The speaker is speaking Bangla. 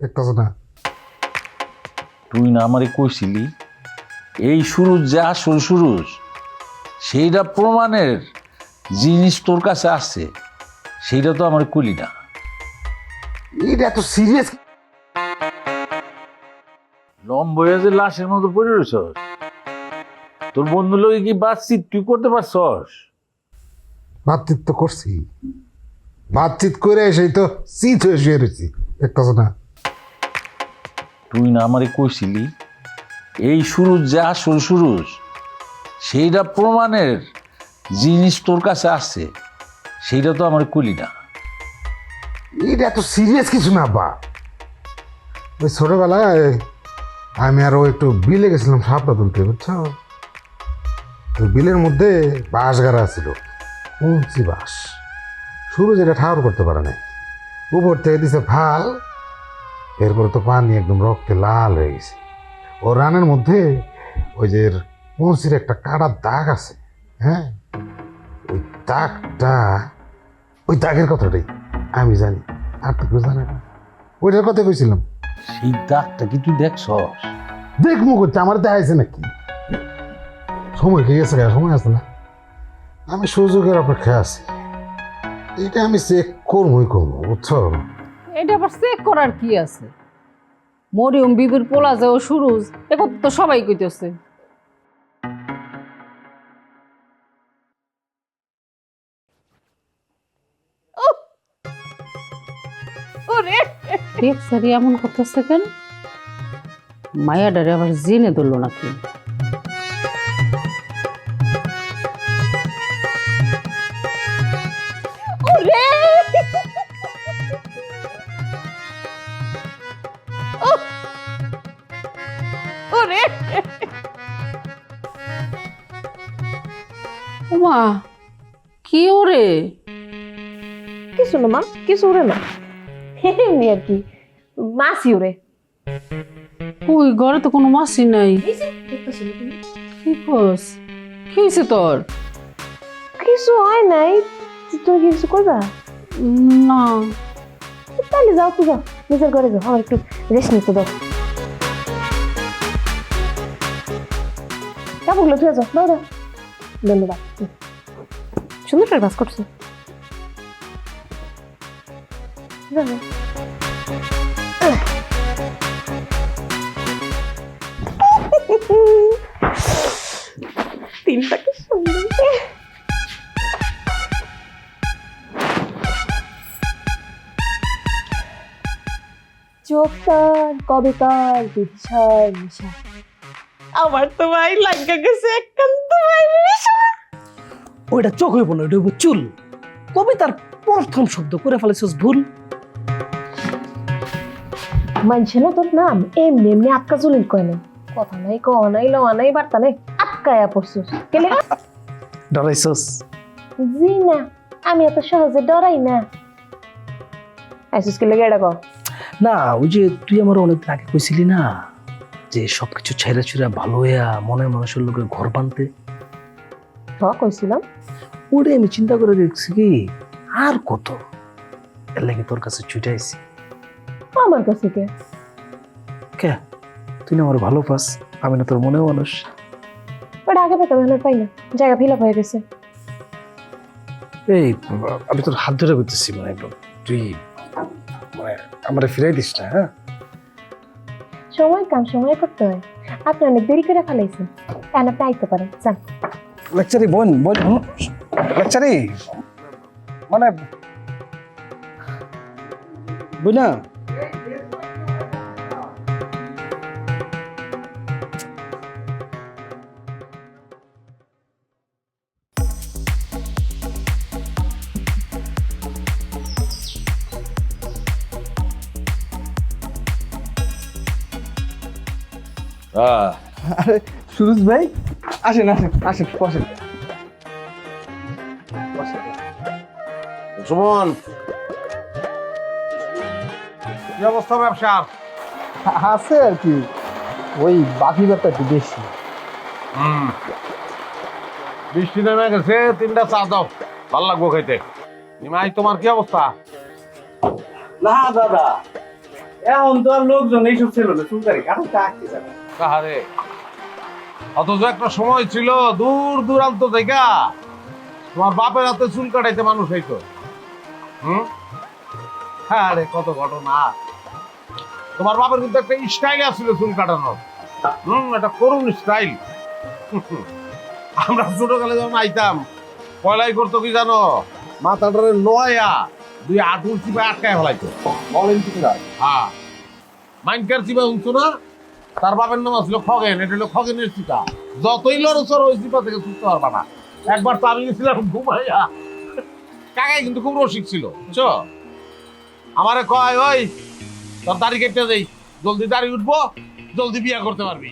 দেখতেছ না তুই না আমারে কইছিলি এই শুরু যা শুরু শুরুস সেইটা প্রমাণের জিনিস তোর কাছে আসছে সেইটা তো আমার কইলি না। এটা এত সিরিয়াস লম্বয়া যে লাশের মতো পড়ে রয়েছস তোর বন্ধু লোকে কি বাতচিত তুই করতে পারছস? বাতচিত তো করছি। বাতচিত করে এসেই তো চিত হয়ে শুয়ে রয়েছি। দেখতেছ না তুই না আমারে কইছিলি? এই শুরু যা শুরু শুরুস সেইটা প্রমাণের জিনিস তোর কাছে আছে, সেইটা তো আমার কইলি না। এটা এত সিরিয়াস কিছু না, বা। ওই ছোটবেলায় আমি আরও একটু বিলে গেছিলাম সাপটা তুলতে, বুঝছ? তো বিলের মধ্যে বাঁশ গাড়া ছিল, উঁচি বাঁশ। শুরু যেটা ঠাউর করতে পারে নাই। উপর থেকে দিছে ভালো এরপরে তো পানি একদম রক্তে লাল হয়ে গেছে। ও রানের মধ্যে ওই যে উঁচির একটা কাটার দাগ আছে হ্যাঁ? ওই দাগটা ওই দাগের কথাটাই আমি জানি। আর তো কেউ জানে না। ওইটার কথা কইছিলাম। সেই দাগটা কি তুই দেখছস? দেখব করতে আমার দেখাইছে নাকি? সময় কি গেছে সময় আছে না? আমি সুযোগের অপেক্ষায় আছি। এটা আমি চেক করবই করব বুঝছ? এটা আবার চেক করার কি আছে? মরিয়ম বিবির পোলা সুরুজ এখন তো সবাই কইতেছে। এমন করতেছে কেন? মায়াডারে আবার জেনে ধরলো নাকি? ওরে ওমা কি ওরে? কিছু না মা কিছু উড়ে না। এমনি আর কি মাসি উড়ে ওই ঘরে তো কোনো মাসি নাই। কি কস? কি হয়েছে তোর? কিছু হয় নাই তুমি কিছু করবা? না। তাহলে যাও তো যাও নিজের ঘরে যাও আমার একটু রেস্ট নিতে দাও। কাপড়গুলো ধুয়ে যাও, দাও দাও। ধন্যবাদ সুন্দর করে কাজ করছ। তিনটা কি সুন্দর। চোখ তার, কবে তার বিছার নিশা। আমার তো ভাই লাগা গেছে একান্ত ভাই ওইটা চোখ হইব না ওইটা হইব চুল। কবিতার প্রথম শব্দ করে ফেলেছিস ভুল। মানছে না তোর নাম এমনি এমনি আটকা জলিল কয় নাই কথা নাই কওয়া নাই লওয়া নাই বার্তা নাই আটকায়া পড়ছিস। কেলে? ডরাইছস? জি না আমি এত সহজে ডরাই না। আইসিস কেলে গেড়া কও? না ওই যে তুই আমার অনেকদিন আগে কইছিলি না যে সবকিছু ছেড়ে ছুড়ে ভালো হইয়া মনে মানুষের লোকের ঘর বানতে? কইছিলাম। ওরে আমি চিন্তা করে দেখছি কি আর কত? এর লাগে তোর কাছে ছুটাইছি আমার কাছে কে? কে? তুই না আমার ভালো পাস আমি না তোর মনে মানুষ। ওটা আগে পেতাম এখন পাই না। জায়গা হয়ে গেছে। এই আমি তোর হাত ধরে করতেছি মানে একদম তুই মানে আমার ফিরাই দিস না হ্যাঁ? সময় কাম সময় করতে হয়। আপনি অনেক দেরি করে ফেলাইছেন। কেন আপনি আইতে পারেন যান। লেকচারি বোন বোন লেকচারি? মানে বুঝনা আরে সুরজ ভাই আসেন আসেন আসেন বসেন। সুমন। কি অবস্থা ব্যবসার? আছে আর কি ওই বাকি ব্যাপারটা একটু বেশি। বৃষ্টি নেমে গেছে তিনটা চা দাও ভালো লাগবো খাইতে নিমাই তোমার কি অবস্থা? না দাদা এখন তো আর লোকজন এইসব ছিল না চুলকারি কারণ কাটতে যাবে কাহারে? অথচ একটা সময় ছিল দূর দূরান্ত থেকে তোমার বাপের হাতে চুল কাটাইতে মানুষ হইতো হুম? হ্যাঁ রে কত ঘটনা। তোমার বাপের কিন্তু একটা স্টাইল আছিল চুল কাটানোর। হুম একটা করুন স্টাইল আমরা ছোটকালে যখন আইতাম পয়লাই করতো কি জানো? মাথাটারে নয়া দুই আটুর চিপে আটকায় ফেলাইতো। বলেন কি হ্যাঁ। মাইনকার চিপা উঠছো না? তার বাপের নাম আসলো খগেন, এটা হলো খগেনের চিতা। যতই লড়ছর ওই চিতা থেকে ছুটতে পারবা না। একবার তো আমি গেছিলাম ঘুমাইয়া। কাকাই কিন্তু খুব রসিক ছিল, বুঝছ? আমারে কয়, ওই, তোর দাড়ি কেটে দেই, জলদি দাড়ি উঠবো, জলদি বিয়া করতে পারবি।